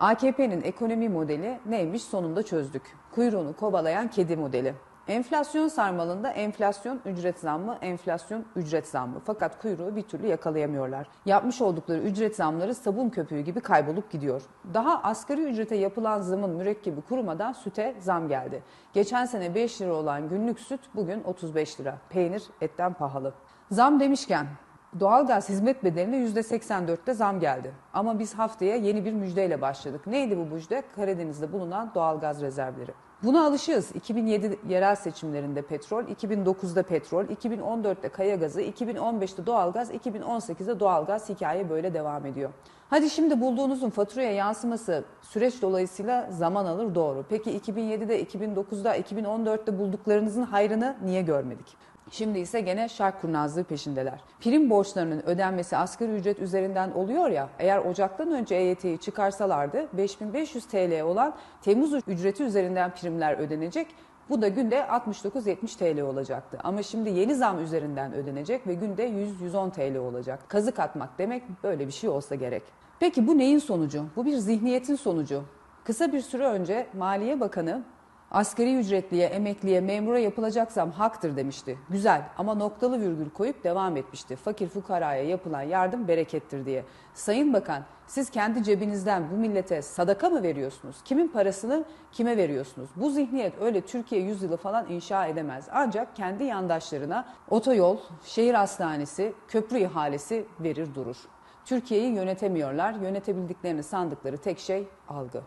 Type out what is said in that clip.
AKP'nin ekonomi modeli neymiş sonunda çözdük. Kuyruğunu kovalayan kedi modeli. Enflasyon sarmalında enflasyon ücret zammı, enflasyon ücret zammı. Fakat kuyruğu bir türlü yakalayamıyorlar. Yapmış oldukları ücret zamları sabun köpüğü gibi kaybolup gidiyor. Daha asgari ücrete yapılan zamın mürekkebi kurumadan süte zam geldi. Geçen sene 5 lira olan günlük süt bugün 35 lira. Peynir etten pahalı. Zam demişken Doğalgaz hizmet bedeline %84'te zam geldi. Ama biz haftaya yeni bir müjdeyle başladık. Neydi bu müjde? Karadeniz'de bulunan doğalgaz rezervleri. Buna alışığız. 2007 yerel seçimlerinde petrol, 2009'da petrol, 2014'te kaya gazı, 2015'te doğalgaz, 2018'de doğalgaz hikaye böyle devam ediyor. Hadi şimdi bulduğunuzun faturaya yansıması süreç dolayısıyla zaman alır doğru. Peki 2007'de, 2009'da, 2014'te bulduklarınızın hayrını niye görmedik? Şimdi ise gene şark kurnazlığı peşindeler. Prim borçlarının ödenmesi asgari ücret üzerinden oluyor ya, eğer Ocak'tan önce EYT'yi çıkarsalardı 5500 TL olan Temmuz ücreti üzerinden primler ödenecek. Bu da günde 69-70 TL olacaktı. Ama şimdi yeni zam üzerinden ödenecek ve günde 100-110 TL olacak. Kazık atmak demek böyle bir şey olsa gerek. Peki bu neyin sonucu? Bu bir zihniyetin sonucu. Kısa bir süre önce Maliye Bakanı Asgari ücretliye, emekliye, memura yapılacak zam haktır demişti. Güzel ama noktalı virgül koyup devam etmişti. Fakir fukaraya yapılan yardım berekettir diye. Sayın Bakan siz kendi cebinizden bu millete sadaka mı veriyorsunuz? Kimin parasını kime veriyorsunuz? Bu zihniyet öyle Türkiye yüzyılı falan inşa edemez. Ancak kendi yandaşlarına otoyol, şehir hastanesi, köprü ihalesi verir durur. Türkiye'yi yönetemiyorlar. Yönetebildiklerini sandıkları tek şey algı.